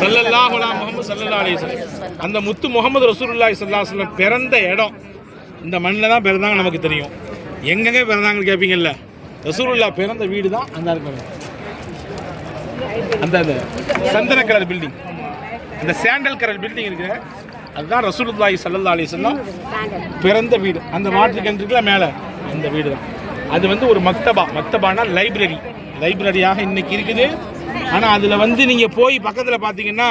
சல்லல்லா அலா முகமது சல்லல்லா அலிஸ்லாம் அந்த முத்து முகமது ரசூல்லாய் ஸல்லல்லாஹு அலைஹி பிறந்த இடம். இந்த மண்ணில் தான் பிறந்தாங்க நமக்கு தெரியும். எங்கெங்கே பிறந்தாங்கன்னு கேட்பீங்கல்ல ரசூலுல்லாஹ் பிறந்த வீடு தான் அந்த இருக்கணும் அந்த அந்த சந்தன கலர் பில்டிங் அந்த சாண்டல் கலர் பில்டிங் இருக்கு. அதுதான் ரசூலுல்லாய் ஸல்லல்லாஹு அலிஸ்லாம் பிறந்த வீடு. அந்த வாட்டர் கேன் மேலே? அந்த வீடு தான். அது வந்து ஒரு மக்தபா. மக்தபானா லைப்ரரி லைப்ரரியாக இன்னைக்கு இருக்குது. ஆனால் அதில் வந்து நீங்கள் போய் பக்கத்தில் பார்த்தீங்கன்னா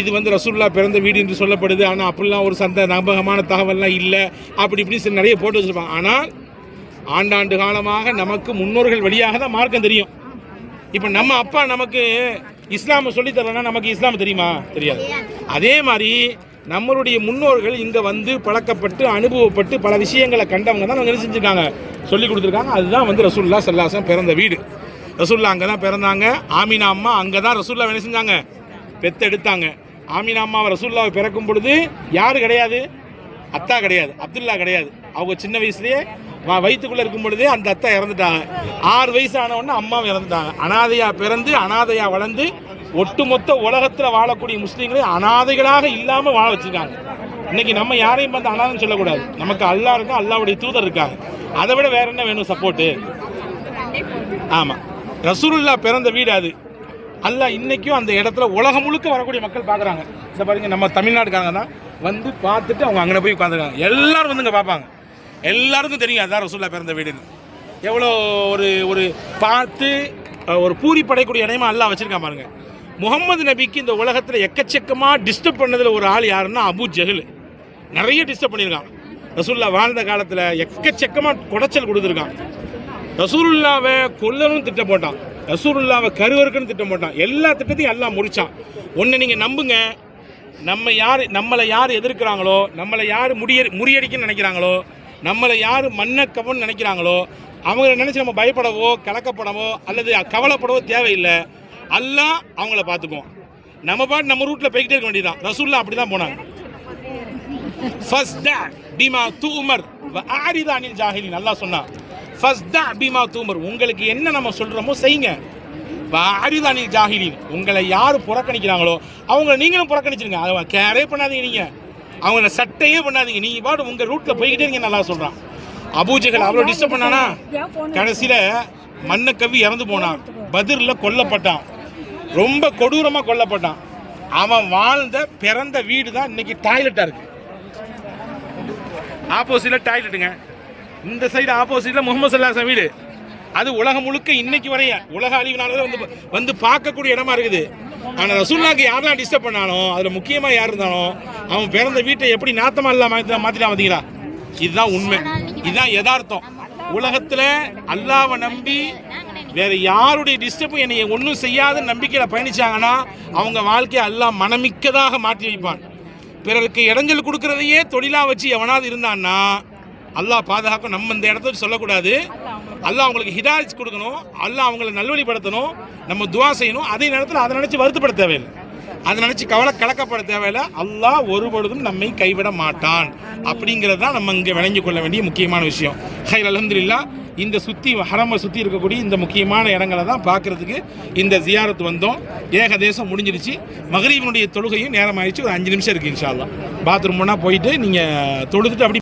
இது வந்து ரசூல்லா பிறந்த வீடு என்று சொல்லப்படுது. ஆனால் அப்படிலாம் ஒரு சந்த நம்பகமான தகவல்லாம் இல்லை. அப்படி இப்படி சில நிறைய போட்டு வச்சுருப்பாங்க. ஆனால் ஆண்டாண்டு காலமாக நமக்கு முன்னோர்கள் வழியாக தான் மார்க்கம் தெரியும். இப்போ நம்ம அப்பா நமக்கு இஸ்லாமை சொல்லி தரலன்னா நமக்கு இஸ்லாம் தெரியுமா? தெரியாது. அதே மாதிரி நம்மளுடைய முன்னோர்கள் இங்கே வந்து பழக்கப்பட்டு அனுபவப்பட்டு பல விஷயங்களை கண்டவங்க தான் அவங்க என்ன செஞ்சுருக்காங்க? சொல்லி கொடுத்துருக்காங்க. அதுதான் வந்து ரசூல்லா சல்லாசம் பிறந்த வீடு. ரசூல்லா அங்கே தான் பிறந்தாங்க. ஆமினா அம்மா அங்கே தான் ரசூல்லா என்ன செஞ்சாங்க. பெத்தெடுத்தாங்க. ஆமினா அம்மாவை ரசூல்லாவை பிறக்கும் பொழுது யார் கிடையாது? அத்தா கிடையாது. அப்துல்லா கிடையாது. அவங்க சின்ன வயசுலேயே வ- இருக்கும் பொழுதே அந்த அத்தா இறந்துட்டாங்க. ஆறு வயசு ஆன அம்மாவும் இறந்துட்டாங்க. அனாதையாக பிறந்து அனாதையாக வளர்ந்து ஒட்டுமொத்த உலகத்தில் வாழக்கூடிய முஸ்லீம்களை அனாதைகளாக இல்லாமல் வாழ வச்சுருக்காங்க. இன்னைக்கு நம்ம யாரையும் பார்த்து அனாதைன்னு சொல்லக்கூடாது. நமக்கு அல்லாஹ் இருக்கா? அல்லாவுடைய தூதர் இருக்காங்க. அதை விட வேற என்ன வேணும்? சப்போர்ட்டு ஆமாம் ரசூலுல்லா பிறந்த வீடு அது. அல்ல இன்றைக்கும் அந்த இடத்துல உலகம் முழுக்க வரக்கூடிய மக்கள் பார்க்குறாங்க. இந்த பாருங்க நம்ம தமிழ்நாட்டுக்காரங்க தான் வந்து பார்த்துட்டு அவங்க அங்கே போய் உட்காந்துருக்காங்க எல்லோரும் வந்து இங்கே பார்ப்பாங்க. எல்லாருக்கும் தெரியும் அதுதான் ரசூல்லா பிறந்த வீடுன்னு. எவ்வளோ ஒரு ஒரு பார்த்து ஒரு பூரி படைக்கூடிய இடமா அல்லாஹ் வச்சுருக்கான் பாருங்க. முகமது நபிக்கு இந்த உலகத்தில் எக்கச்சக்கமாக டிஸ்டர்ப் பண்ணதில் ஒரு ஆள் யாருன்னா அபு ஜஹில். நிறைய டிஸ்டர்ப் பண்ணியிருக்கான். ரசூல்லா வாழ்ந்த காலத்தில் எக்கச்சக்கமாக குடைச்சல் கொடுத்துருக்கான். ரசூலுல்லாவை கொல்லணும்னு திட்டம் போட்டான். ரசூலுல்லாவை கருவருக்குன்னு திட்டம் போட்டான். எல்லா திட்டத்தையும் எல்லாம் முடித்தான் ஒன்று நீங்கள் நம்புங்க. நம்ம யார் நம்மளை யார் எதிர்க்கிறாங்களோ நம்மளை யார் முடிய முறியடிக்கன்னு நினைக்கிறாங்களோ நம்மளை யார் மன்னக்கவன்னு நினைக்கிறாங்களோ அவங்கள நினச்சி நம்ம பயப்படவோ கலக்கப்படவோ அல்லது கவலைப்படவோ தேவையில்லை. எல்லாம் அவங்கள பார்த்துக்குவோம் நம்ம பாட்டு நம்ம ரூட்டில் போய்கிட்டே இருக்க வேண்டியதான் ரசூல்லா அப்படி தான் போனாங்க ஃபஸ்தா பிமா தூமர் ஆரிதா அனில் ஜாஹிலின் நல்லா சொன்னான். ஃபஸ்தா அபிமா தூமர் உங்களுக்கு என்ன நம்ம சொல்கிறோமோ செய்யுங்க. ஆரிதா அனில் ஜாஹிலின். உங்களை யார் புறக்கணிக்கிறாங்களோ அவங்கள நீங்களும் புறக்கணிச்சிருங்க. அதை கேரே பண்ணாதீங்க நீங்கள் அவங்கள சட்டையே பண்ணாதீங்க. நீங்கள் பாட்டு உங்கள் ரூட்டில் போய்கிட்டே இருங்க நல்லா சொல்கிறான் அபூஜைகள் அவ்வளோ டிஸ்டர்ப் பண்ணானா? கடைசியில் மண்ணை கவி இறந்து போனான். பதிரில் கொல்லப்பட்டான். ரொம்ப கொடூரமாக கொல்லப்பட்டான். அவன் வாழ்ந்த பிறந்த வீடு தான் இன்னைக்கு டாய்லெட்டாக இருக்கு. ஆப்போசிட்டில் டாய்லெட்டுங்க இந்த சைடு ஆப்போசிட்டில் முகமது சல்லாசன் வீடு. அது உலகம் முழுக்க இன்னைக்கு வரைய உலக அழிவுனால வந்து வந்து பார்க்கக்கூடிய இடமா இருக்குது. ஆனால் ரசூல்லாக்கு யாரெல்லாம் டிஸ்டர்ப் பண்ணாலும் அதில் முக்கியமாக யார் இருந்தாலும் அவன் பிறந்த வீட்டை எப்படி நாத்தமாக இல்லாமல் மாற்றி மாற்றிட்டான் பார்த்தீங்களா இதுதான் உண்மை. இதுதான் யதார்த்தம். உலகத்தில் அல்லாவை நம்பி வேற யாருடைய டிஸ்டர்பும் என்னை ஒன்றும் செய்யாத நம்பிக்கையில் பயணிச்சாங்கன்னா அவங்க வாழ்க்கையை அல்லாஹ் மனமிக்கதாக மாற்றி வைப்பான். பிறருக்கு இடைஞ்சல் கொடுக்கறதையே தொழிலாக வச்சு எவனாவது இருந்தான்னா அல்லாஹ் பாதுகாக்கும். நம்ம இந்த இடத்த சொல்லக்கூடாது. அல்லாஹ் அவங்களுக்கு ஹிதாயத் கொடுக்கணும். அல்லாஹ் அவங்களை நல்வழிப்படுத்தணும். நம்ம துவா செய்யணும். அதே நேரத்தில் அதை நினச்சி வருத்தப்பட தேவையில்லை. அதை நினச்சி கவலை கலக்கப்பட தேவையில்லை. அல்லாஹ் ஒருபொழுதும் நம்மை கைவிட மாட்டான். அப்படிங்கிறது தான் நம்ம இங்கே விளங்கி கொள்ள வேண்டிய முக்கியமான விஷயம். ஹைர் அலமதுல்லா இந்த சுற்றி ஹரமை சுற்றி இருக்கக்கூடிய இந்த முக்கியமான இடங்களை தான் பார்க்குறதுக்கு இந்த ஜியாரத் வந்தோம். ஏகதேசம் முடிஞ்சிருச்சு. மகரீவனுடைய தொழுகையும் நேரம் ஆயிடுச்சு ஒரு அஞ்சு நிமிஷம் இருக்குது இன்ஷா அல்லாஹ் பாத்ரூம் போனால் போயிட்டு நீங்கள் தொழுதுட்டு அப்படி